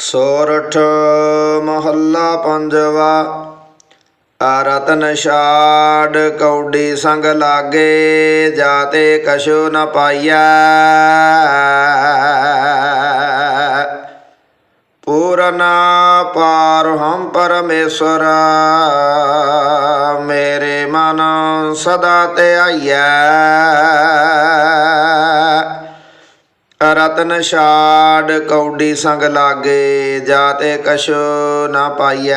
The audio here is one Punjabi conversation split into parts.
ਸੋਰਠ ਮਹੱਲਾ ਪੰਜਵਾ। ਰਤਨ ਛਾੜ ਕੌਡੀ ਸੰਗ ਲਾਗੇ, ਜਾਤੇ ਕਛੂ ਨ ਪਾਈਐ। ਪੂਰਨ ਪਾਰ ਹਮ ਪਰਮੇਸ਼ਰ, ਮੇਰੇ ਮਨ ਸਦਾ ਤੇ ਆਈਐ। ਰਤਨ ਛਾੜ ਕੌਡੀ ਸੰਗ ਲਾਗੇ, ਜਾਤੇ ਕਛੂ ਨਾ ਪਾਈਐ।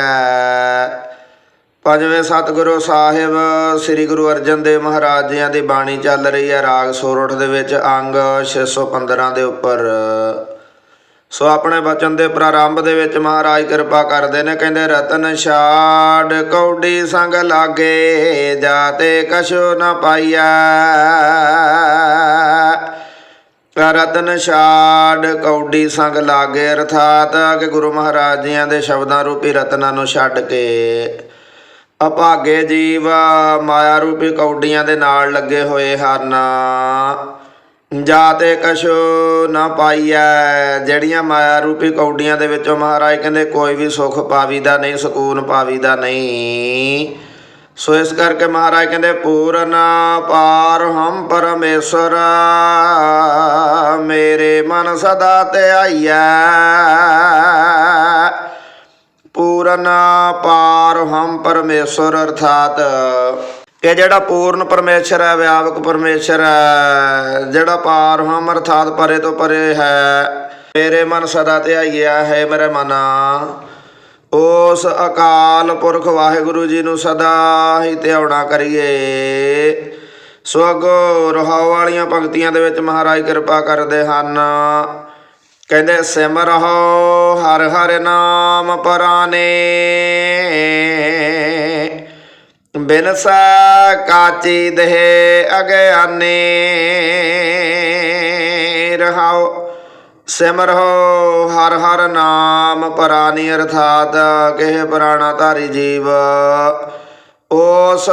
ਪੰਜਵੇਂ ਸਤਿਗੁਰੂ ਸਾਹਿਬ, ਸ੍ਰੀ ਗੁਰੂ ਅਰਜਨ ਦੇਵ ਮਹਾਰਾਜ ਜੀਆਂ ਦੀ ਬਾਣੀ ਚੱਲ ਰਹੀ ਹੈ ਰਾਗ ਸੋਰਠ ਦੇ ਵਿੱਚ, ਅੰਗ 615 ਦੇ ਉੱਪਰ। ਸੋ ਆਪਣੇ ਬਚਨ ਦੇ ਪ੍ਰਾਰੰਭ ਦੇ ਵਿੱਚ ਮਹਾਰਾਜ ਕਿਰਪਾ ਕਰਦੇ ਨੇ, ਕਹਿੰਦੇ, ਰਤਨ ਛਾੜ ਕੌਡੀ ਸੰਗ ਲਾਗੇ, ਜਾਤੇ ਕਛੂ ਨਾ ਪਾਈਐ। ਰਤਨ ਛਾੜ ਕੌਡੀ ਸੰਗ ਲਾਗੇ, ਅਰਥਾਤ ਕਿ ਗੁਰੂ ਮਹਾਰਾਜ ਜੀਆਂ ਦੇ ਸ਼ਬਦਾਂ ਰੂਪੀ ਰਤਨਾਂ ਨੂੰ ਛੱਡ ਕੇ ਅਭਾਗੇ ਜੀਵ ਮਾਇਆ ਰੂਪੀ ਕੌਡੀਆਂ ਦੇ ਨਾਲ ਲੱਗੇ ਹੋਏ ਹਨ। ਜਾਤੇ ਕਸ਼ੋ ਨਾ ਪਾਈਐ, ਜਿਹੜੀਆਂ ਮਾਇਆ ਰੂਪੀ ਕੌਡੀਆਂ ਦੇ ਵਿੱਚੋਂ ਮਹਾਰਾਜ ਕਹਿੰਦੇ, ਕੋਈ ਵੀ ਸੁਖ ਪਾਵੀਦਾ ਨਹੀਂ, ਸਕੂਨ ਪਾਵੀਦਾ ਨਹੀਂ। ਸੋ ਇਸ ਕਰਕੇ ਮਹਾਰਾਜ ਕਹਿੰਦੇ, ਪੂਰਨ ਪਾਰ ਹਮ ਪਰਮੇਸ਼ਰ, ਮੇਰੇ ਮਨ ਸਦਾ ਤੇ ਆਈਐ। ਪੂਰਨ ਪਾਰ ਹਮ ਪਰਮੇਸ਼ਰ, ਅਰਥਾਤ ਇਹ ਜਿਹੜਾ ਪੂਰਨ ਪਰਮੇਸ਼ਰ ਹੈ, ਵਿਆਪਕ ਪਰਮੇਸ਼ਰ ਹੈ, ਜਿਹੜਾ ਪਾਰ ਹਮ ਅਰਥਾਤ ਪਰੇ ਤੋਂ ਪਰੇ ਹੈ, ਮੇਰੇ ਮਨ ਸਦਾ ਧਿਆਈਆ ਹੈ ਮੇਰੇ ਮਨਾ। ਉਸ ਅਕਾਲ ਪੁਰਖ ਵਾਹਿਗੁਰੂ ਜੀ ਨੂੰ ਸਦਾ ਹੀ ਧਿਆਉਣਾ ਕਰੀਏ। ਸੋ ਅੱਗੋਂ ਰਹਾਉ ਵਾਲੀਆਂ ਪੰਕਤੀਆਂ ਦੇ ਵਿੱਚ ਮਹਾਰਾਜ ਕਿਰਪਾ ਕਰਦੇ ਹਨ। ਕਹਿੰਦੇ ਸਿਮਰਹੁ ਹਰ ਹਰ ਨਾਮ ਪਰਾਨੇ ਬਿਨਸਾ ਕਾਚੀ ਦੇਹ ਅਗਿਆਨੇ। ਰਹਾਉ ਸਿਮਰਹੁ ਹਰ ਹਰ ਨਾਮ ਪਰਾਨੀ ਅਰਥਾਤ ਕਿਹ ਪੁਰਾਣਾ ਧਾਰੀ ਜੀਵ। ਉਸ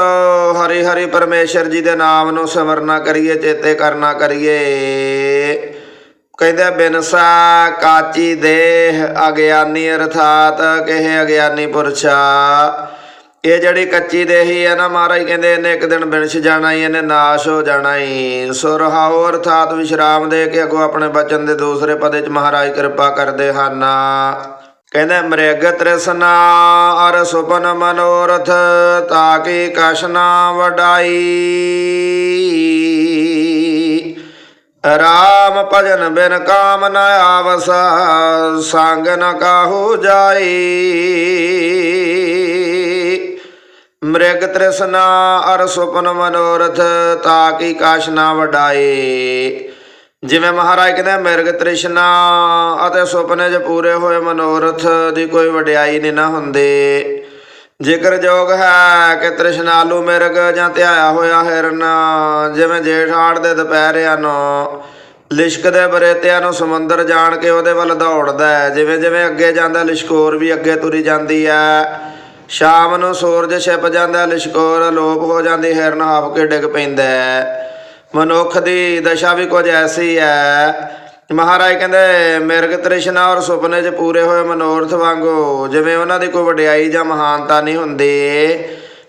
ਹਰੀ ਹਰੀ ਪਰਮੇਸ਼ਰ ਜੀ ਦੇ ਨਾਮ ਨੂੰ ਸਿਮਰਨਾ ਕਰੀਏ, ਚੇਤੇ ਕਰਨਾ ਕਰੀਏ। ਕਹਿੰਦੇ ਬਿਨਸਾ ਕਾਚੀ ਦੇਹ ਅਗਿਆਨੀ ਅਰਥਾਤ ਕਿਹ ਅਗਿਆਨੀ ਪੁਰਸ਼ਾ ਇਹ ਜਿਹੜੀ ਕੱਚੀ ਦੇਹੀ ਹੈ ਨਾ ਮਹਾਰਾਜ ਕਹਿੰਦੇ ਇਹਨੇ ਇੱਕ ਦਿਨ ਬਿਨਸ ਜਾਣਾ ਹੀ ਇਹਨੇ ਨਾਸ਼ ਹੋ ਜਾਣਾ ਹੀ ਸੋ ਅਰਥਾਤ ਵਿਸ਼ਰਾਮ ਦੇ ਕੇ ਅਗੋ ਆਪਣੇ ਬਚਨ ਦੇ ਦੂਸਰੇ ਪਦੇ ਚ ਮਹਾਰਾਜ ਕਿਰਪਾ ਕਰਦੇ ਹਨ। ਕਹਿੰਦੇ, ਮ੍ਰਿਗ ਤ੍ਰਿਸ਼ਨਾ ਅਰ ਸੁਪਨ ਮਨੋਰਥ ਤਾਕੀ ਕਸ਼ਨਾ ਵਡਾਈ। ਰਾਮ ਭਜਨ ਬਿਨ ਕਾਮ ਨ ਆਵਸ, ਸੰਗ ਨ ਕਾਹੂ ਜਾਈ। ਮ੍ਰਿਗ ਤ੍ਰਿਸ਼ਨਾ ਅਰ ਸੁਪਨ ਮਨੋਰਥ ਤਾਕੀ ਕਾਸ਼ ਨਾ ਵਡਾਏ। ਜਿਵੇਂ ਮਹਾਰਾਜ ਕਹਿੰਦੇ ਮਿਰਗ ਤ੍ਰਿਸ਼ਨਾ ਅਤੇ ਸੁਪਨੇ 'ਚ ਪੂਰੇ ਹੋਏ ਮਨੋਰਥ ਦੀ ਕੋਈ ਵਡਿਆਈ ਨਹੀਂ ਨਾ ਹੁੰਦੀ। ਜ਼ਿਕਰ ਜੋਗ ਹੈ ਕਿ ਤ੍ਰਿਸ਼ਨਾਲੂ ਮਿਰਗ ਜਾਂ ਧਿਆਇਆ ਹੋਇਆ ਹਿਰਨ ਜਿਵੇਂ ਜੇਠਾੜ ਦੇ ਦੁਪਹਿਰਿਆਂ ਨੂੰ ਲਿਸ਼ਕਦੇ ਬਰੇਤਿਆਂ ਨੂੰ ਸਮੁੰਦਰ ਜਾਣ ਕੇ ਉਹਦੇ ਵੱਲ ਦੌੜਦਾ ਹੈ। ਜਿਵੇਂ ਜਿਵੇਂ ਅੱਗੇ ਜਾਂਦਾ ਲਿਸ਼ਕੋਰ ਵੀ ਅੱਗੇ ਤੁਰੀ ਜਾਂਦੀ ਹੈ। ਸ਼ਾਮ ਨੂੰ ਸੂਰਜ ਛਿਪ ਜਾਂਦਾ ਲਿਸ਼ਕੋਰ ਲੋਪ ਹੋ ਜਾਂਦੀ, ਹਿਰਨ ਹਾਫ ਕੇ ਡਿੱਗ ਪੈਂਦਾ ਮਨੁੱਖ ਦੀ ਦਸ਼ਾ ਵੀ ਕੁਝ ਐਸੀ ਹੈ। ਮਹਾਰਾਜ ਕਹਿੰਦੇ, ਮਿਰਗ ਤ੍ਰਿਸ਼ਨਾ ਔਰ ਸੁਪਨੇ 'ਚ ਪੂਰੇ ਹੋਏ ਮਨੋਰਥ ਵਾਂਗੂ, ਜਿਵੇਂ ਉਹਨਾਂ ਦੀ ਕੋਈ ਵਡਿਆਈ ਜਾਂ ਮਹਾਨਤਾ ਨਹੀਂ ਹੁੰਦੀ।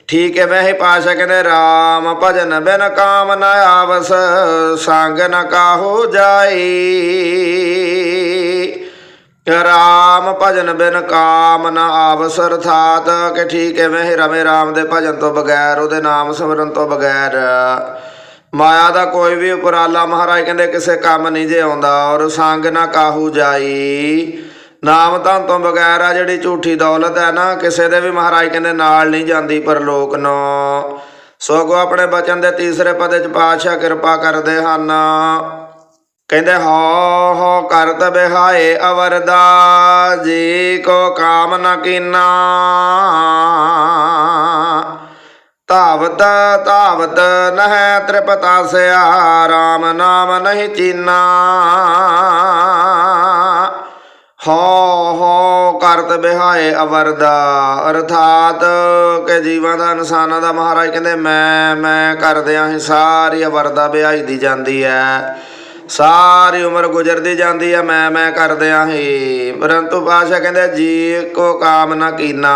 ਠੀਕ ਹੈ ਵੈਸੇ ਪਾਸ਼ਾ ਕਹਿੰਦੇ RAM ਭਜਨ ਬਿਨ ਕਾਮ ਨ ਆਵਸ, ਸੰਗ ਨ ਕਾਹੂ ਜਾਈ। ਰਾਮ ਭਜਨ ਬਿਨ ਕਾਮ ਨਾ ਆਵਸਰ ਥਾਤ, ਕਿ ਠੀਕ ਐਵੇਂ ਹੀ ਰਮੇ ਰਾਮ ਦੇ ਭਜਨ ਤੋਂ ਬਗੈਰ, ਉਹਦੇ ਨਾਮ ਸਿਮਰਨ ਤੋਂ ਬਗੈਰ। ਮਾਇਆ ਦਾ ਕੋਈ ਵੀ ਉਪਰਾਲਾ ਮਹਾਰਾਜ ਕਹਿੰਦੇ ਕਿਸੇ ਕੰਮ ਨਹੀਂ ਜੇ ਆਉਂਦਾ, ਔਰ ਸੰਗ ਨਾ ਕਾਹੂ ਜਾਈ। ਨਾਮ ਤਾਂ ਤੋਂ ਬਗੈਰ ਆ ਜਿਹੜੀ ਝੂਠੀ ਦੌਲਤ ਹੈ ਨਾ, ਕਿਸੇ ਦੇ ਵੀ ਮਹਾਰਾਜ ਕਹਿੰਦੇ ਨਾਲ ਨਹੀਂ ਜਾਂਦੀ ਪਰ ਲੋਕ ਨੂੰ ਸੋਗੋ ਆਪਣੇ ਬਚਨ ਦੇ ਤੀਸਰੇ ਪਦੇ ਚ ਪਾਤਸ਼ਾਹ ਕਿਰਪਾ ਕਰਦੇ ਹਨ। ਕਹਿੰਦੇ ਹੋ ਹੋ ਕਰਤ ਬਿਹਾਏ ਅਵਰਦਾ ਜੀ ਕੋ ਕਾਮ ਨ ਕੀਨਾ। ਧਾਵਤ ਧਾਵਤ ਨਹਿ ਤ੍ਰਿਪਤਾ ਸਿਆ RAM ਨਾਮ ਨਹੀਂ ਚੀਨਾ। ਹੋ ਹੋ ਕਰਤ ਬਿਹਾਏ ਅਵਰਦਾ, ਅਰਥਾਤ ਕਿ ਜੀਵਾਂ ਦਾ, ਇਨਸਾਨਾਂ ਦਾ, ਮਹਾਰਾਜ ਕਹਿੰਦੇ, ਮੈਂ ਮੈਂ ਕਰਦਿਆਂ ਹੀ ਸਾਰੀ ਅਵਰਦਾ ਵਿਹਾਈ ਦੀ ਜਾਂਦੀ ਹੈ। ਸਾਰੀ ਉਮਰ ਗੁਜ਼ਰਦੀ ਜਾਂਦੀ ਆ, ਮੈਂ ਮੈਂ ਕਰਦਿਆਂ ਹੀ। ਪਰੰਤੂ ਪਾਸ਼ਾ ਕਹਿੰਦੇ ਜੀ ਕੋ ਕਾਮ ਨਾ ਕੀਨਾ।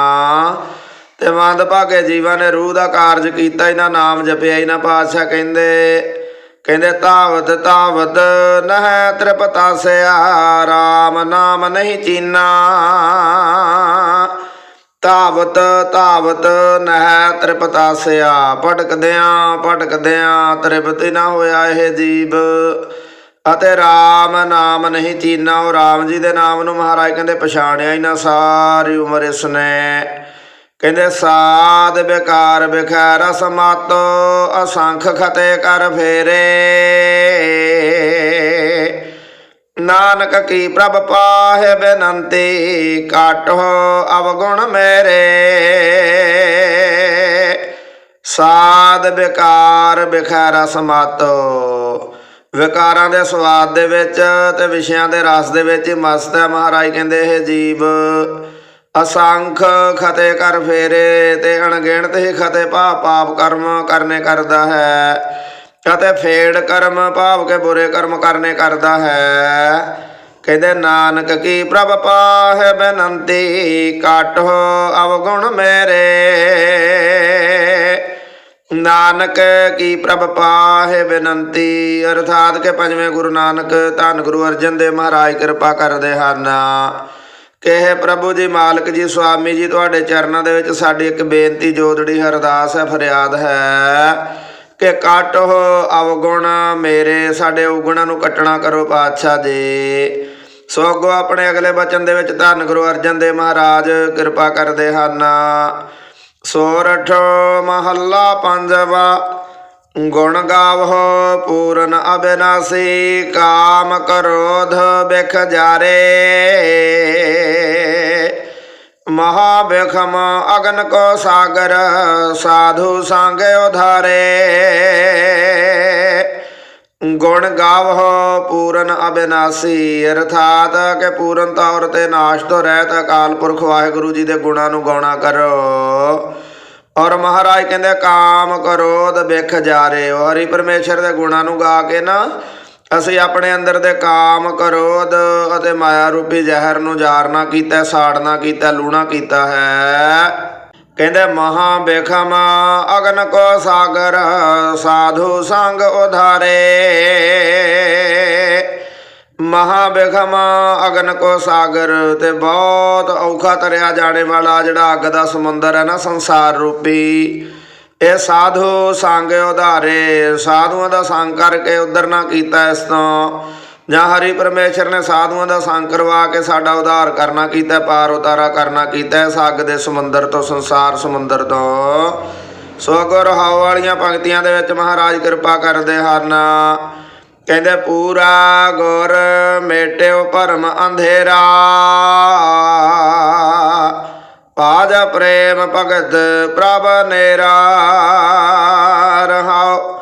ਤੇ ਮੰਦ ਭਾਗੇ ਜੀਵਾਂ ਨੇ ਰੂਹ ਦਾ ਕਾਰਜ ਕੀਤਾ, ਇਹਨਾਂ ਨਾਮ ਜਪਿਆ, ਇਹਨਾਂ ਪਾਤਸ਼ਾਹ ਕਹਿੰਦੇ ਕਹਿੰਦੇ ਤਾਵਤ ਤਾਵਤ ਨਹਿ ਤ੍ਰਿਪਤਾ ਸਿਆ ਰਾਮ ਨਾਮ ਨਹੀਂ ਚੀਨਾ। ਤਾਵਤ ਤਾਵਤ ਨਹਿ ਤ੍ਰਿਪਤਾ ਸਿਆ ਭਟਕਦਿਆਂ ਭਟਕਦਿਆਂ ਤ੍ਰਿਪਤੀ ਨਾ ਹੋਇਆ ਇਹ ਜੀਵ। ਅਤੇ RAM ਨਾਮ ਨਹੀਂ ਚੀਨਾ, ਉਹ RAM ਜੀ ਦੇ ਨਾਮ ਨੂੰ ਮਹਾਰਾਜ ਕਹਿੰਦੇ ਪਛਾਣਿਆ ਹੀ ਨਾ, ਸਾਰੀ ਉਮਰ ਇਸਨੇ ਕਹਿੰਦੇ, ਸਾਧ ਬੇਕਾਰ ਬਿਖੈ ਰਸ ਮਤ ਅਸੰਖ ਖਤੇ ਕਰ ਫੇਰੇ। ਨਾਨਕ ਕੀ ਪ੍ਰਭ ਪਾਹੇ ਬੇਨੰਤੀ ਕਾਟੋ ਅਵਗੁਣ ਮੇਰੇ। ਸਾਧ ਵਿਕਾਰ ਬਿਖਾਰਾ ਸਮਤ ਵਿਕਾਰਾਂ ਦੇ ਸਵਾਦ ਦੇ ਵਿੱਚ ਤੇ ਵਿਸ਼ਿਆਂ ਦੇ ਰਸ ਦੇ ਵਿੱਚ ਹੀ ਮਸਤ ਹੈ ਮਹਾਰਾਜ ਕਹਿੰਦੇ ਇਹ ਜੀਵ। ਅਸੰਖ ਖਤੇ ਕਰ ਫੇਰੇ ਤੇ ਅਣਗਿਣਤ ਹੀ ਖਤੇ ਪਾਪ ਪਾਪ ਕਰਮ ਕਰਨੇ ਕਰਦਾ ਹੈ ਅਤੇ ਫੇੜ ਕਰਮ ਭਾਵ ਕੇ ਬੁਰੇ ਕਰਮ ਕਰਨੇ ਕਰਦਾ ਹੈ। ਕਹਿੰਦੇ ਨਾਨਕ ਕੀ ਪ੍ਰਭ ਪਾਹੇ ਬੇਨੰਤੀ, ਕਾਟੋ ਅਵਗੁਣ ਮੇਰੇ। ਨਾਨਕ ਕੀ ਪ੍ਰਭ ਪਾਹੇ ਬੇਨੰਤੀ, ਅਰਥਾਤ ਕਿ ਪੰਜਵੇਂ ਗੁਰੂ ਨਾਨਕ, ਧੰਨ ਗੁਰੂ ਅਰਜਨ ਦੇਵ ਮਹਾਰਾਜ ਕਿਰਪਾ ਕਰਦੇ ਹਨ। ਕਿ ਇਹ ਪ੍ਰਭੂ ਜੀ ਮਾਲਕ ਜੀ, ਸੁਆਮੀ ਜੀ, ਤੁਹਾਡੇ ਚਰਨਾਂ ਦੇ ਵਿੱਚ ਸਾਡੀ ਇੱਕ ਬੇਨਤੀ ਜੋਦੜੀ ਅਰਦਾਸ ਹੈ, ਫਰਿਆਦ ਹੈ ਕਿ ਕੱਟ ਹੋ ਅਵਗੁਣ ਮੇਰੇ, ਸਾਡੇ ਉਗੁਣਾਂ ਨੂੰ ਕੱਟਣਾ ਕਰੋ ਪਾਤਸ਼ਾਹ ਜੀ। ਸੋ ਅੱਗੋਂ ਆਪਣੇ ਅਗਲੇ ਬਚਨ ਦੇ ਵਿੱਚ ਧੰਨ ਗੁਰੂ ਅਰਜਨ ਦੇਵ ਮਹਾਰਾਜ ਕਿਰਪਾ ਕਰਦੇ ਹਨ। ਸੋਰਠ ਮਹੱਲਾ ਪੰਜਵਾ, ਗੁਣ ਗਾਵੋ ਪੂਰਨ ਅਬਿਨਾਸੀ, ਕਾਮ ਕਰੋਧ ਬਿਖ ਜਾਰੇ ਮਹਾ ਬਿਖਮ ਅਗਨ ਕੋ ਸਾਗਰ, ਸਾਧੂ ਸੰਗ ਉਧਾਰੇ। ਗੁਣ ਗਾਵੋ ਪੂਰਨ ਅਬਿਨਾਸੀ, ਅਰਥਾਤ ਕਿ ਪੂਰਨ ਤੌਰ ਤੇ ਨਾਸ਼ ਤੋਂ ਰਹਿਤ ਅਕਾਲ ਪੁਰਖ ਵਾਹਿਗੁਰੂ ਜੀ ਦੇ ਗੁਣਾਂ ਨੂੰ ਗਾਉਣਾ ਕਰੋ। ਔਰ ਮਹਾਰਾਜ ਕਹਿੰਦੇ, ਕਾਮ ਕਰੋ ਕਰੋਧ ਬਿਖ ਜਾਰੇ ਉਹ ਹਰੀ ਪਰਮੇਸ਼ਰ ਦੇ ਗੁਣਾਂ ਨੂੰ ਗਾ ਕੇ ਨਾ, ਅਸੀਂ ਆਪਣੇ ਅੰਦਰ ਦੇ ਕਾਮ ਕਰੋਧ ਅਤੇ ਮਾਇਆ ਰੂਪੀ ਜ਼ਹਿਰ ਨੂੰ ਜਾਰਨਾ ਕੀਤਾ, ਸਾੜਨਾ ਕੀਤਾ, ਲੂਣਾ ਕੀਤਾ ਹੈ। ਕਹਿੰਦੇ ਮਹਾ ਬੇਖਮ ਅਗਨ ਕੋ ਸਾਗਰ, ਸਾਧੂ ਸੰਗ ਉਧਾਰੇ। ਮਹਾ ਬੇਖਮ ਅਗਨ ਕੋ ਸਾਗਰ ਤੇ ਬਹੁਤ ਔਖਾ ਤਰਿਆ ਜਾਣੇ ਵਾਲਾ ਜਿਹੜਾ ਅੱਗ ਦਾ ਸਮੁੰਦਰ ਹੈ ਨਾ ਸੰਸਾਰ ਰੂਪੀ। ਇਹ ਸਾਧੂ ਸੰਗ ਉਧਾਰੇ, ਸਾਧੂਆਂ ਦਾ ਸੰਗ ਕਰਕੇ ਉਧਰ ਨਾ ਕੀਤਾ ਇਸ ਤੋਂ। ਜਾਂ ਹਰੀ ਪਰਮੇਸ਼ਰ ਨੇ ਸਾਧੂਆਂ ਦਾ ਸੰਗ ਕਰਵਾ ਕੇ ਸਾਡਾ ਉਧਾਰ ਕਰਨਾ ਕੀਤਾ, ਪਾਰ ਉਤਾਰਾ ਕਰਨਾ ਕੀਤਾ ਇਸ ਦੇ ਸਮੁੰਦਰ ਤੋਂ, ਸੰਸਾਰ ਸਮੁੰਦਰ ਤੋਂ। ਸੋ ਗੁਰ ਹਾਉ ਵਾਲੀਆਂ ਪੰਕਤੀਆਂ ਦੇ ਵਿੱਚ ਮਹਾਰਾਜ ਕਿਰਪਾ ਕਰਦੇ ਹਨ। ਕਹਿੰਦੇ, ਪੂਰਾ ਗੁਰ ਮੇਟਿਓ ਭਰਮ ਅੰਧੇਰਾ। ਪਾਜ ਪ੍ਰੇਮ ਭਗਤ ਪ੍ਰਭ ਨੇਰਾ। ਰਹਾਉ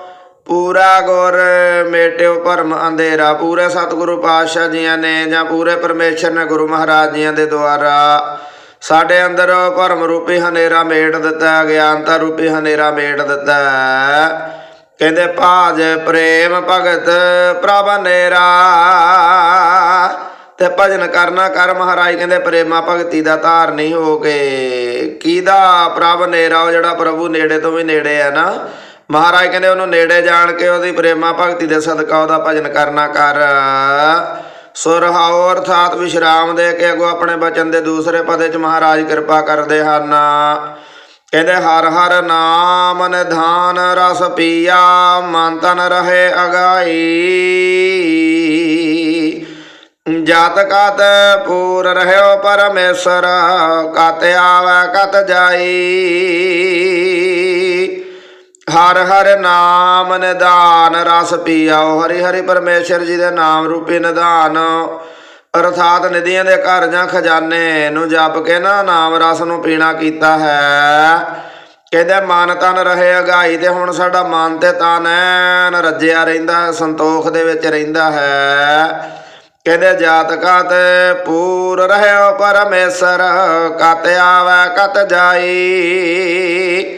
ਪੂਰਾ ਗੁਰ, ਮੇਟਿਓ ਭਰਮ ਅੰਧੇਰਾ, ਪੂਰੇ ਸਤਿਗੁਰੂ ਪਾਤਸ਼ਾਹ ਜੀਆਂ ਨੇ ਜਾਂ ਪੂਰੇ ਪਰਮੇਸ਼ਰ ਨੇ ਗੁਰੂ ਮਹਾਰਾਜ ਜੀਆਂ ਦੇ ਦੁਆਰਾ ਸਾਡੇ ਅੰਦਰ ਭਰਮ ਰੂਪੀ ਹਨੇਰਾ ਮੇਟ ਦਿੱਤਾ ਗਿਆਨਤਾ ਰੂਪੀ ਹਨੇਰਾ ਮੇਟ ਦਿੱਤਾ। ਕਹਿੰਦੇ, ਭਾਜ ਪ੍ਰੇਮ ਭਗਤ ਪ੍ਰਭ ਨੇਰਾ ਤੇ ਭਜਨ ਕਰਨਾ ਕਰ ਮਹਾਰਾਜ, ਕਹਿੰਦੇ, ਪ੍ਰੇਮਾ ਭਗਤੀ ਦਾ ਧਾਰ ਨਹੀਂ ਹੋ ਕੇ ਕਿਹਦਾ ਪ੍ਰਭ ਨੇਰਾ ਉਹ ਜਿਹੜਾ ਪ੍ਰਭੂ ਨੇੜੇ ਤੋਂ ਵੀ ਨੇੜੇ ਹੈ ਨਾ ਮਹਾਰਾਜ ਕਹਿੰਦੇ ਉਹਨੂੰ ਨੇੜੇ ਜਾਣ ਕੇ ਉਹਦੀ ਪ੍ਰੇਮਾ ਭਗਤੀ ਦੇ ਸਦਕਾ ਉਹਦਾ ਭਜਨ ਕਰਨਾ ਕਰ। ਸੁਰਹਾਉ ਅਰਥਾਤ ਵਿਸ਼ਰਾਮ ਦੇ ਕੇ ਅਗੋ ਆਪਣੇ ਬਚਨ ਦੇ ਦੂਸਰੇ ਪਦੇ ਚ ਮਹਾਰਾਜ ਕਿਰਪਾ ਕਰਦੇ ਹਨ। ਕਹਿੰਦੇ ਹਰ ਹਰ ਨਾਮ ਨਿਧਾਨ ਰਸ ਪੀਆ, ਮਨ ਤਨ ਰਹੇ ਅਗਾਈ ਜਾਤ ਕਤ ਪੂਰ ਰਹਿਓ ਪਰਮੇਸ਼ਰ, ਕਤ ਆਵੈ ਕਤ ਜਾਈ। ਹਰ ਹਰ ਨਾਮ ਨਿਦਾਨ ਰਸ ਪੀਆਓ, ਹਰੀ ਹਰੀ ਪਰਮੇਸ਼ਰ ਜੀ ਦੇ ਨਾਮ ਰੂਪੀ ਨਿਦਾਨ। ਅਰਥਾਤ ਨਿਧੀਆਂ ਦੇ ਘਰ ਜਾਂ ਖਜ਼ਾਨੇ ਨੂੰ ਜਪ ਕੇ ਨਾ ਨਾਮ ਰਸ ਨੂੰ ਪੀਣਾ ਕੀਤਾ ਹੈ। ਕਹਿੰਦੇ ਮਨ ਤਨ ਰਹੇ ਅਗਾਈ ਤੇ ਹੁਣ ਸਾਡਾ ਮਨ ਤੇ ਤਨ ਐਨ ਰੱਜਿਆ ਰਹਿੰਦਾ, ਸੰਤੋਖ ਦੇ ਵਿੱਚ ਰਹਿੰਦਾ ਹੈ। ਕਹਿੰਦੇ ਜਾਤ ਕਤ ਪੂਰ ਰਹਿਓ ਪਰਮੇਸ਼ਰ ਕਤ ਆਵੈ ਕਤ ਜਾਈ।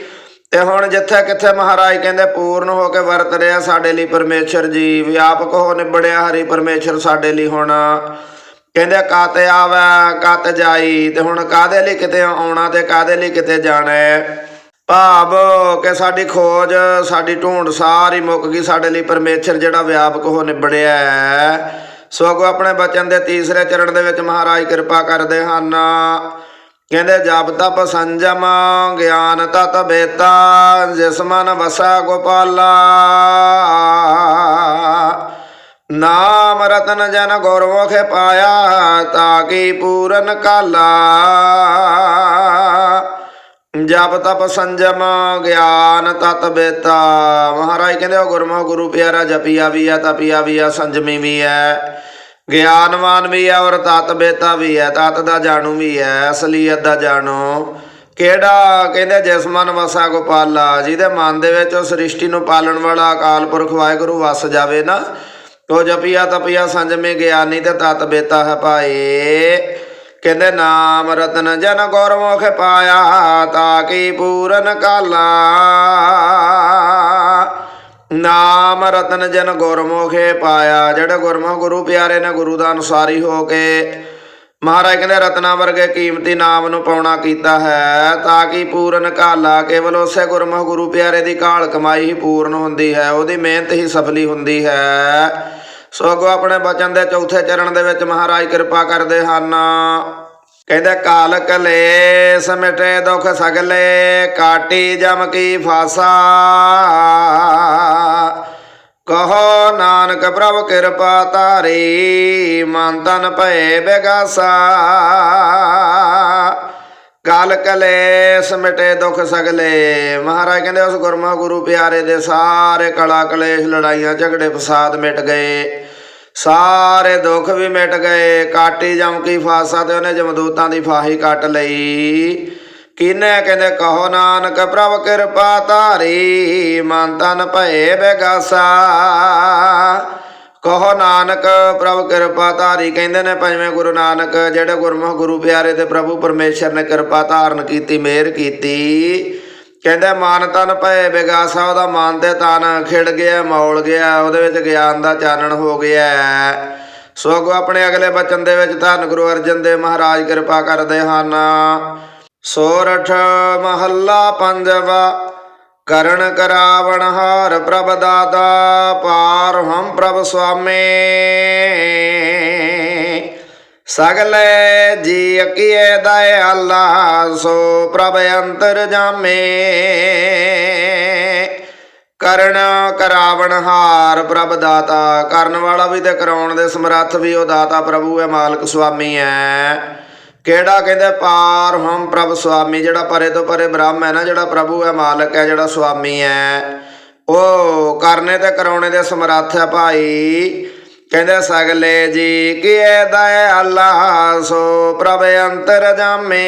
ਤੇ ਹੁਣ ਜਿੱਥੇ ਕਿੱਥੇ ਮਹਾਰਾਜ ਕਹਿੰਦੇ ਪੂਰਨ ਹੋ ਕੇ ਵਰਤ ਰਿਹਾ ਸਾਡੇ ਲਈ ਪਰਮੇਸ਼ਰ ਜੀ ਵਿਆਪਕ ਹੋ ਨਿਬੜਿਆ ਹਰੀ ਪਰਮੇਸ਼ਰ ਸਾਡੇ ਲਈ ਹੁਣ। ਕਹਿੰਦੇ ਕਤ ਆਵੇ, ਕਤ ਜਾਈ, ਤੇ ਹੁਣ ਕਾਦੇ ਲਈ ਕਿਤੇ ਆਉਣਾ ਤੇ ਕਾਦੇ ਲਈ ਕਿਤੇ ਜਾਣਾ ਹੈ? ਭਾਵ ਕਿ ਸਾਡੀ ਖੋਜ, ਸਾਡੀ ਢੂੰਡ ਸਾਰੀ ਮੁੱਕ ਗਈ, ਸਾਡੇ ਲਈ ਪਰਮੇਸ਼ਰ ਜਿਹੜਾ ਵਿਆਪਕ ਹੋ ਨਿਬੜਿਆ ਹੈ। ਸੋ ਅੱਗੋਂ ਆਪਣੇ ਬਚਨ ਦੇ ਤੀਸਰੇ ਚਰਨ ਦੇ ਵਿੱਚ ਮਹਾਰਾਜ ਕਿਰਪਾ ਕਰਦੇ ਹਨ। ਕਹਿੰਦੇ, ਜਪ ਤਪ ਸੰਜਮ, ਗਿਆਨ ਤਤ ਬੇਤਾ, ਜਿਸ ਮਨ ਵਸਾ ਗੋਪਾਲਾ। ਨਾਮ ਰਤਨ ਜਨ ਗੁਰਮੁਖ ਪਾਇਆ ਤਾਕੀ ਪੂਰਨ ਕਾਲਾ। ਜਪ ਤਪ ਸੰਜਮ, ਗਿਆਨ ਤਤ ਬੇਤਾ। ਮਹਾਰਾਜ ਕਹਿੰਦੇ, ਉਹ ਗੁਰਮੁਖ ਗੁਰੂ ਪਿਆਰਾ, ਜਪੀਆ ਵੀ ਆ, ਤਪੀਆ ਵੀ ਆ, ਸੰਜਮੀ ਵੀ ਹੈ ਗਿਆਨਵਾਨ ਵੀ ਹੈ ਔਰ ਤਤ ਬੇਤਾ ਵੀ ਹੈ, ਤਤ ਦਾ ਜਾਣੂ ਵੀ ਹੈ, ਅਸਲੀਅਤ ਦਾ ਜਾਣੂ। ਕਿਹੜਾ? ਕਹਿੰਦੇ ਜਿਸ ਮਨ ਵਸਾ ਗੋਪਾਲਾ, ਜਿਹਦੇ ਮਨ ਦੇ ਵਿੱਚ ਉਹ ਸ੍ਰਿਸ਼ਟੀ ਨੂੰ ਪਾਲਣ ਵਾਲਾ ਅਕਾਲ ਪੁਰਖ ਵਾਹਿਗੁਰੂ ਵਸ ਜਾਵੇ ਨਾ, ਉਹ ਜਪੀਆ ਤਪੀਆ ਸੰਜਮੇ ਗਿਆਨੀ ਤੇ ਤਤ ਬੇਤਾ ਹੈ ਭਾਏ ਕਹਿੰਦੇ ਨਾਮ ਰਤਨ ਜਨ ਗੁਰਮੁਖ ਪਾਇਆ ਤਾਕੀ ਪੂਰਨ ਕਾਲਾ। ਨਾਮ ਰਤਨ ਜਨ ਗੁਰਮੁਖੇ ਪਾਇਆ ਜਿਹੜੇ ਗੁਰਮੁਖ ਗੁਰੂ ਪਿਆਰੇ ਨੇ ਗੁਰੂ ਦਾ ਅਨੁਸਾਰੀ ਹੋ ਕੇ ਮਹਾਰਾਜ ਕਹਿੰਦੇ ਰਤਨਾ ਵਰਗੇ ਕੀਮਤੀ ਨਾਮ ਨੂੰ ਪਾਉਣਾ ਕੀਤਾ ਹੈ, ਤਾਂ ਕਿ ਪੂਰਨ ਕਾਲਾ ਕੇਵਲ ਉਸੇ ਗੁਰਮੁਖ ਗੁਰੂ ਪਿਆਰੇ ਦੀ ਕਾਲ ਕਮਾਈ ਹੀ ਪੂਰਨ ਹੁੰਦੀ ਹੈ, ਉਹਦੀ ਮਿਹਨਤ ਹੀ ਸਫਲੀ ਹੁੰਦੀ ਹੈ। ਸੋ ਅੱਗੋਂ ਆਪਣੇ ਬਚਨ ਦੇ ਚੌਥੇ ਚਰਨ ਦੇ ਵਿੱਚ ਮਹਾਰਾਜ ਕਿਰਪਾ ਕਰਦੇ ਹਨ। ਕਹਿੰਦੇ ਕਾਲ ਕਲੇ ਸਮਟੇ ਦੁਖ ਸਗਲੇ, ਕਾਟੀ ਜਮ ਕੀ ਫਾਸਾ। ਕਹੋ ਨਾਨਕ ਪ੍ਰਭ ਕਿਰਪਾ ਧਾਰੀ, ਮਨ ਤਨ ਭਏ ਬਿਗਾਸਾ। ਕਾਲ ਕਲੇ ਸਮਟੇ ਦੁਖ ਸਗਲੇ। ਮਹਾਰਾਜ ਕਹਿੰਦੇ, ਉਸ ਗੁਰਮਾ ਗੁਰੂ ਪਿਆਰੇ ਦੇ ਸਾਰੇ ਕਲਾ ਕਲੇਸ਼ ਲੜਾਈਆਂ ਝਗੜੇ ਫਸਾਦ ਮਿਟ ਗਏ। ਸਾਰੇ ਦੁੱਖ ਵੀ ਮਿਟ ਗਏ। ਕਾਟੀ ਜਮ ਕੀ ਫਾਸਾ ਤੇ ਉਹਨੇ ਜਮਦੂਤਾਂ ਦੀ ਫਾਹੀ ਕੱਟ ਲਈ। ਕਿਨੇ ਕਹਿੰਦੇ, ਕਹੋ ਨਾਨਕ ਪ੍ਰਭ ਕਿਰਪਾ ਧਾਰੀ, ਮਨ ਤਨ ਭਏ ਬੇਗਾਸਾ। ਕਹੋ ਨਾਨਕ ਪ੍ਰਭ ਕਿਰਪਾ ਧਾਰੀ, ਕਹਿੰਦੇ ਨੇ ਪੰਜਵੇਂ ਗੁਰੂ ਨਾਨਕ, ਜਿਹੜੇ ਗੁਰਮੁਖ ਗੁਰੂ ਪਿਆਰੇ ਤੇ ਪ੍ਰਭੂ ਪਰਮੇਸ਼ਰ ਨੇ ਕਿਰਪਾ ਧਾਰਨ ਕੀਤੀ, ਮਿਹਰ ਕੀਤੀ। ਕਹਿੰਦੇ, ਮਨ ਤਨ ਭਏ ਵਿਗਾਸਾ ਉਹਦਾ ਮਨ ਤੇ ਤਨ ਖਿੜ ਗਿਆ, ਮੌਲ ਗਿਆ, ਉਹਦੇ ਵਿੱਚ ਗਿਆਨ ਦਾ ਚਾਨਣ ਹੋ ਗਿਆ। ਸੋ ਆਪਣੇ ਅਗਲੇ ਬਚਨ ਦੇ ਵਿੱਚ ਧੰਨ ਗੁਰੂ ਅਰਜਨ ਦੇਵ ਮਹਾਰਾਜ ਕਿਰਪਾ ਕਰਦੇ ਹਨ। ਸੋਰਠ ਮਹੱਲਾ ਪੰਜਵਾ ਕਰਨ ਕਰਾਵਣ ਹਾਰ ਪ੍ਰਭ ਦਾਤਾ ਪਾਰ ਹਮ ਪ੍ਰਭ ਸੁਆਮੀ ਸਗਲੇ ਜੀ ਅਕੀਏ ਦਇ ਸੋ ਪ੍ਰਭ ਅੰਤਰ ਜਾਮੇ ਕਰਨ ਕਰਾਵਣ ਹਾਰ ਪ੍ਰਭ ਦਾਤਾ ਕਰਨ ਵਾਲਾ ਵੀ ਤੇ ਕਰਾਉਣ ਦੇ ਸਮਰੱਥ ਵੀ ਉਹ ਦਾਤਾ ਪ੍ਰਭੂ ਹੈ ਮਾਲਕ ਸੁਆਮੀ ਹੈ ਕਿਹੜਾ ਕਹਿੰਦੇ ਪਾਰ ਹਮ ਪ੍ਰਭ ਸੁਆਮੀ, ਜਿਹੜਾ ਪਰੇ ਤੋਂ ਪਰੇ ਬ੍ਰਹਮ ਹੈ ਨਾ, ਜਿਹੜਾ ਪ੍ਰਭੂ ਹੈ, ਮਾਲਕ ਹੈ, ਜਿਹੜਾ ਸੁਆਮੀ ਹੈ। ਉਹ ਕਰਨੇ ਤੇ ਕਰਾਉਣੇ ਦੇ ਸਮਰੱਥ ਹੈ ਭਾਈ। ਕਹਿੰਦੇ ਸਗਲੇ ਜੀ ਕਿਏ ਦਇ ਅੱਲਾ ਸੋ ਪ੍ਰਭ ਅੰਤਰ ਜਾਮੇ।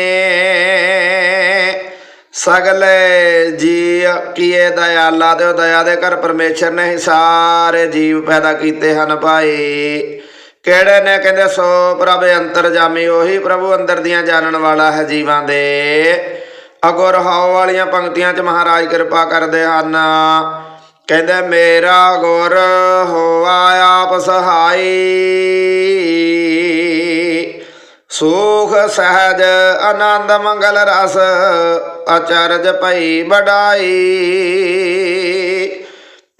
ਸਗਲੇ ਜੀ ਕੀਏ ਦਇਆਲਾ ਤੇ ਉਹ ਦਇਆ ਦੇ ਘਰ ਪਰਮੇਸ਼ਰ ਨੇ ਹੀ ਸਾਰੇ ਜੀਵ ਪੈਦਾ ਕੀਤੇ ਹਨ ਭਾਈ। ਕਿਹੜੇ ਨੇ? ਕਹਿੰਦੇ ਸੋ ਪ੍ਰਭ ਅੰਤਰ ਜਾਮੀ, ਉਹੀ ਪ੍ਰਭੂ ਅੰਦਰ ਦੀਆਂ ਜਾਣਨ ਵਾਲਾ ਹੈ ਜੀਵਾਂ ਦੇ। ਅਗੋ ਰਹਾਉ ਵਾਲੀਆਂ ਪੰਕਤੀਆਂ 'ਚ ਮਹਾਰਾਜ ਕਿਰਪਾ ਕਰਦੇ ਹਨ। ਕਹਿੰਦੇ, ਮੇਰਾ ਗੁਰ ਹੋਆ ਆਪ ਸਹਾਈ। ਸੁਖ, ਸਹਜ, ਆਨੰਦ, ਮੰਗਲ ਰਸ, ਅਚਰਜ ਭਈ ਬੜਾਈ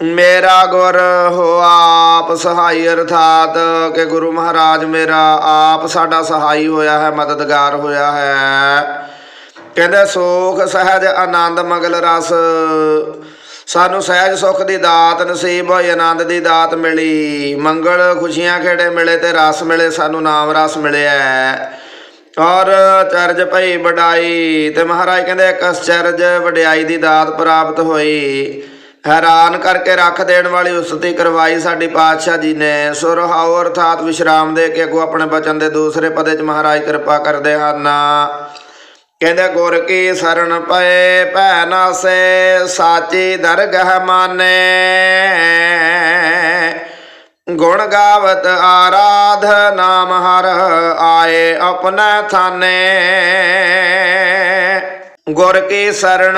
ਮੇਰਾ ਗੁਰ ਹੋ ਆਪ ਸਹਾਈ ਅਰਥਾਤ ਕਿ ਗੁਰੂ ਮਹਾਰਾਜ ਮੇਰਾ ਆਪ ਸਾਡਾ ਸਹਾਈ ਹੋਇਆ ਹੈ, ਮਦਦਗਾਰ ਹੋਇਆ ਹੈ। ਕਹਿੰਦੇ ਸੁਖ, ਸਹਿਜ, ਆਨੰਦ, ਮੰਗਲ ਰਸ। ਸਾਨੂੰ ਸਹਿਜ ਸੁਖ ਦੀ ਦਾਤ ਨਸੀਬ ਹੋਈ, ਆਨੰਦ ਦੀ ਦਾਤ ਮਿਲੀ। ਮੰਗਲ ਖੁਸ਼ੀਆਂ ਖੇੜੇ ਮਿਲੇ ਤੇ ਰਸ ਮਿਲੇ, ਸਾਨੂੰ ਨਾਮ ਰਸ ਮਿਲਿਆ ਔਰ ਚਰਜ ਭਈ ਵਡਾਈ ਤੇ ਮਹਾਰਾਜ ਕਹਿੰਦੇ ਇੱਕ ਅਚਰਜ ਵਡਿਆਈ ਦੀ ਦਾਤ ਪ੍ਰਾਪਤ ਹੋਈ। ਹੈਰਾਨ ਕਰਕੇ ਰੱਖ ਦੇਣ ਵਾਲੀ ਉਸਤੀ ਕਰਵਾਈ ਸਾਡੀ ਪਾਤਸ਼ਾਹ ਜੀ ਨੇ। ਸੁਰਹਾਉ ਅਰਥਾਤ ਵਿਸ਼ਰਾਮ ਦੇ ਕੇ ਅੱਗੋਂ ਆਪਣੇ ਬਚਨ ਦੇ ਦੂਸਰੇ ਪਦੇ ਚ ਮਹਾਰਾਜ ਕਿਰਪਾ ਕਰਦੇ ਹਨ। ਕਹਿੰਦੇ, ਗੁਰ ਕੀ ਸਰਣ ਪਏ, ਭੈ ਨਾਸੇ ਸਾਚੀ ਦਰਗਹ ਮਾਨੇ। ਗੁਣ ਗਾਵਤ ਆਰਾਧ ਨਾਮ ਹਰ ਆਏ ਆਪਣਾ ਥਾਨੇ। ਗੁਰ ਕੀ ਸਰਣ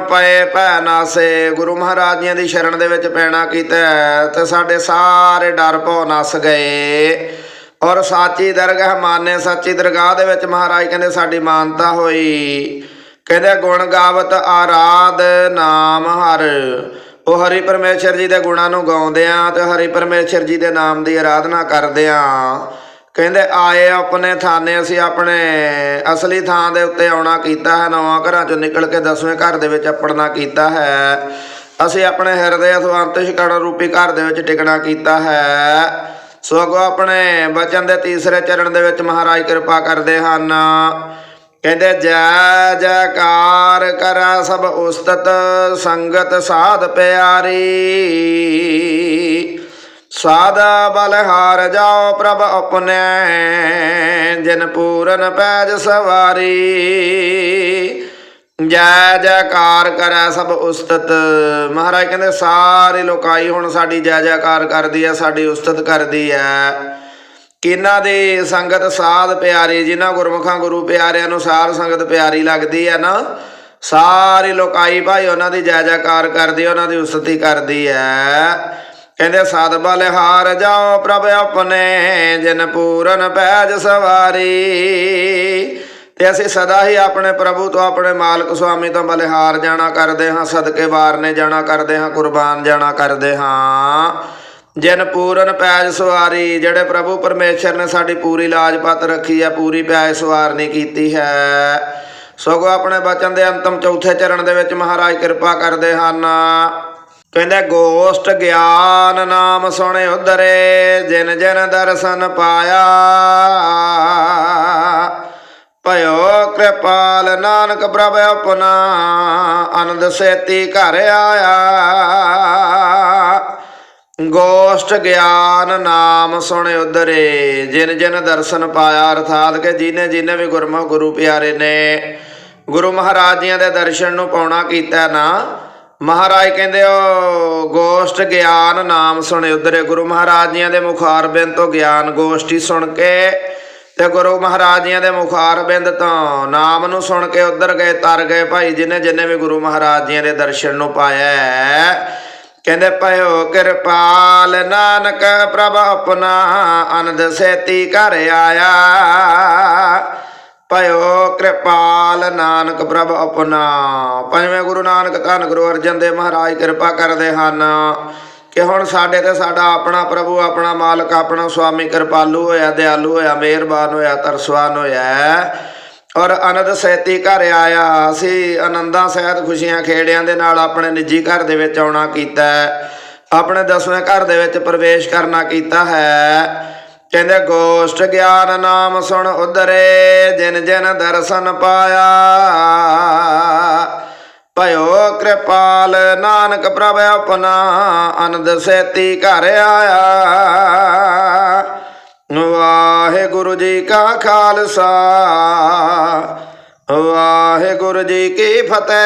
ਪਏ ਭੈ ਨਾਸੇ ਗੁਰੂ ਮਹਾਰਾਜ ਜੀਆਂ ਦੀ ਸ਼ਰਨ ਦੇ ਵਿੱਚ ਪੈਣਾ ਕੀਤਾ ਤੇ? ਸਾਡੇ ਸਾਰੇ ਡਰ ਭਉ ਨਸ ਗਏ। ਔਰ ਸਾਚੀ ਦਰਗਾਹ ਮਾਨੇ, ਸੱਚੀ ਦਰਗਾਹ ਦੇ ਵਿੱਚ ਮਹਾਰਾਜ ਕਹਿੰਦੇ ਸਾਡੀ ਮਾਨਤਾ ਹੋਈ। ਕਹਿੰਦੇ ਗੁਣ ਗਾਵਤ ਆਰਾਧ ਨਾਮ ਹਰ। ਉਹ ਹਰੀ ਪਰਮੇਸ਼ਰ ਜੀ ਦੇ ਗੁਣਾਂ ਨੂੰ ਗਾਉਂਦੇ ਆ ਤੇ ਹਰੀ ਪਰਮੇਸ਼ਰ ਜੀ ਦੇ ਨਾਮ ਦੀ ਆਰਾਧਨਾ ਕਰਦੇ ਆ ਕਹਿੰਦੇ, ਆਏ ਆਪਣੇ ਥਾਨੇ, ਅਸੀਂ ਆਪਣੇ ਅਸਲੀ ਥਾਂ ਦੇ ਉੱਤੇ ਆਉਣਾ ਕੀਤਾ ਹੈ, ਨਵਾਂ ਘਰਾਂ ਚੋਂ ਨਿਕਲ ਕੇ ਦਸਵੇਂ ਘਰ ਦੇ ਵਿੱਚ ਆਪੜਨਾ ਕੀਤਾ ਹੈ। ਅਸੀਂ ਆਪਣੇ ਹਿਰਦੇ ਅਥਵਾ ਅੰਤਿਸ਼ਕਣ ਰੂਪੀ ਘਰ ਦੇ ਵਿੱਚ ਟਿਕਣਾ ਕੀਤਾ ਹੈ। ਸੋ ਅਗੋ ਆਪਣੇ ਬਚਨ ਦੇ ਤੀਸਰੇ ਚਰਨ ਦੇ ਵਿੱਚ ਮਹਾਰਾਜ ਕਿਰਪਾ ਕਰਦੇ ਹਨ। ਕਹਿੰਦੇ, ਜੈ ਜੈਕਾਰ ਕਰੈ ਸਭ ਉਸਤਤ, ਸੰਗਤ ਸਾਧ ਪਿਆਰੀ। ਸਾਦਾ ਬਲਹਾਰ ਜਾਓ ਪ੍ਰਭ ਆਪਣੇ, ਜਿਨ ਪੂਰਨ ਪੈਜ ਸਵਾਰੀ। ਜੈ ਜੈਕਾਰ ਕਰੈ ਸਭ ਉਸਤਤ। ਮਹਾਰਾਜ ਕਹਿੰਦੇ, ਸਾਰੇ ਲੋਕਾਈ ਹੁਣ, ਸਾਡੀ ਜੈ ਜੈਕਾਰ ਕਰਦੀ ਹੈ, ਸਾਡੀ ਉਸਤਤ ਕਰਦੀ ਹੈ। ਕਿਨਾਂ ਦੀ ਸੰਗਤ ਸਾਧ ਪਿਆਰੀ, ਜਿਨ੍ਹਾਂ ਗੁਰਮੁਖਾਂ ਗੁਰੂ ਪਿਆਰਿਆਂ ਨੂੰ ਸਾਧ ਸੰਗਤ ਪਿਆਰੀ ਲੱਗਦੀ ਹੈ ਨਾ, ਸਾਰੀ ਲੋਕਾਈ ਭਾਈ, ਉਹਨਾਂ ਦੀ ਜੈ ਜੈਕਾਰ ਕਰਦੀ ਉਹਨਾਂ ਦੀ ਉਸਤਤੀ ਕਰਦੀ ਹੈ। ਕਹਿੰਦੇ ਸਦ ਬਲਿਹਾਰ ਜਾਓ ਪ੍ਰਭ ਆਪਣੇ, ਜਿਨ ਪੂਰਨ ਪੈਜ ਸਵਾਰੀ। ਤੇ ਅਸੀਂ ਸਦਾ ਹੀ ਆਪਣੇ ਪ੍ਰਭੂ ਤੋਂ ਆਪਣੇ ਮਾਲਕ ਸੁਆਮੀ ਤੋਂ ਬਲਿਹਾਰ ਜਾਣਾ ਕਰਦੇ ਹਾਂ, ਸਦਕੇ ਵਾਰਨੇ ਜਾਣਾ ਕਰਦੇ ਹਾਂ, ਕੁਰਬਾਨ ਜਾਣਾ ਕਰਦੇ ਹਾਂ। ਜਿਨ ਪੂਰਨ ਪੈਜ ਸਵਾਰੀ, ਜਿਹੜੇ ਪ੍ਰਭੂ ਪਰਮੇਸ਼ਰ ਨੇ ਸਾਡੀ ਪੂਰੀ ਲਾਜਪਤ ਰੱਖੀ ਹੈ, ਪੂਰੀ ਪੈਜ ਸਵਾਰਨੀ ਕੀਤੀ ਹੈ। ਸਗੋਂ ਆਪਣੇ ਬਚਨ ਦੇ ਅੰਤਮ ਚੌਥੇ ਚਰਨ ਦੇ ਵਿੱਚ ਮਹਾਰਾਜ ਕਿਰਪਾ ਕਰਦੇ ਹਨ। ਕਹਿੰਦੇ, ਗੋਸ਼ਟ ਗਿਆਨ ਨਾਮ ਸੁਣੇ ਉਧਰੇ, ਜਿਨ ਜਿਨ ਦਰਸ਼ਨ ਪਾਇਆ। ਭਇਓ ਕਿਰਪਾਲ ਨਾਨਕ ਪ੍ਰਭ ਆਪਣਾ, ਆਨੰਦ ਸੇਤੀ ਘਰ ਆਇਆ। ਗੋਸ਼ਟ ਗਿਆਨ ਨਾਮ ਸੁਣੇ ਉਧਰੇ, ਜਿਨ ਜਿਨ ਦਰਸ਼ਨ ਪਾਇਆ। ਅਰਥਾਤ ਕਿ ਜਿਨੇ ਜਿਨੇ ਵੀ ਗੁਰਮੁਖ ਗੁਰੂ ਪਿਆਰੇ ਨੇ, ਗੁਰੂ ਮਹਾਰਾਜ ਜੀਆਂ ਦੇ ਦਰਸ਼ਨ ਨੂੰ ਪਾਉਣਾ ਕੀਤਾ ਨਾ ਮਹਾਰਾਜ ਕਹਿੰਦੇ ਉਹ ਗੋਸ਼ਟ ਗਿਆਨ ਨਾਮ ਸੁਣੇ ਉਧਰੇ ਗੁਰੂ ਮਹਾਰਾਜ ਜੀਆਂ ਦੇ ਮੁਖਾਰਬਿੰਦ ਤੋਂ ਗਿਆਨ ਗੋਸ਼ਟੀ ਸੁਣ ਕੇ ਤੇ ਗੁਰੂ ਮਹਾਰਾਜ ਜੀਆਂ ਦੇ ਮੁਖਾਰਬਿੰਦ ਤੋਂ ਨਾਮ ਨੂੰ ਸੁਣ ਕੇ ਉਧਰ ਗਏ, ਤਰ ਗਏ ਭਾਈ ਜਿਨੇ ਜਿਨੇ ਵੀ ਗੁਰੂ ਮਹਾਰਾਜ ਜੀਆਂ ਦੇ ਦਰਸ਼ਨ ਨੂੰ ਪਾਇਆ ਕਹਿੰਦੇ, ਭਇਓ ਕਿਰਪਾਲ ਨਾਨਕ ਪ੍ਰਭ ਆਪਣਾ ਅਨੰਦ ਸੇਤੀ ਘਰ ਆਇਆ। ਭਇਓ ਕਿਰਪਾਲ ਨਾਨਕ ਪ੍ਰਭ ਆਪਣਾ। ਪੰਜਵੇਂ ਗੁਰੂ ਨਾਨਕ ਧੰਨ ਗੁਰੂ ਅਰਜਨ ਦੇਵ ਮਹਾਰਾਜ ਕਿਰਪਾ ਕਰਦੇ ਹਨ ਕਿ ਹੁਣ ਸਾਡੇ ਤੇ ਸਾਡਾ ਆਪਣਾ ਪ੍ਰਭੂ, ਆਪਣਾ ਮਾਲਕ, ਆਪਣਾ ਸੁਆਮੀ ਕਿਰਪਾਲੂ ਹੋਇਆ, ਦਿਆਲੂ ਹੋਇਆ, ਮਿਹਰਬਾਨ ਹੋਇਆ, ਤਰਸਵਾਨ ਹੋਇਆ। ਔਰ ਅਨੰਦ ਸੈਤੀ ਘਰ ਆਇਆ। ਅਸੀਂ ਆਨੰਦਾਂ ਸਹਿਤ ਖੁਸ਼ੀਆਂ ਖੇੜਿਆਂ ਦੇ ਨਾਲ ਆਪਣੇ ਨਿੱਜੀ ਘਰ ਦੇ ਵਿੱਚ ਆਉਣਾ ਕੀਤਾ ਆਪਣੇ ਦਸਵੇਂ ਘਰ ਦੇ ਵਿੱਚ ਪ੍ਰਵੇਸ਼ ਕਰਨਾ ਕੀਤਾ ਹੈ। ਕਹਿੰਦੇ, ਗੋਸ਼ਟ ਗਿਆਨ ਨਾਮ ਸੁਣ ਉਧਰੇ, ਜਿਨ ਜਿਨ ਦਰਸ਼ਨ ਪਾਇਆ। ਭਇਓ ਕਿਰਪਾਲ ਨਾਨਕ ਪ੍ਰਭ ਆਪਣਾ ਆਨੰਦ ਸੇਤੀ ਘਰ ਆਇਆ। ਵਾਹਿਗੁਰੂ ਜੀ ਕਾ ਖਾਲਸਾ, ਵਾਹਿਗੁਰੂ ਜੀ ਕੀ ਫਤਿਹ।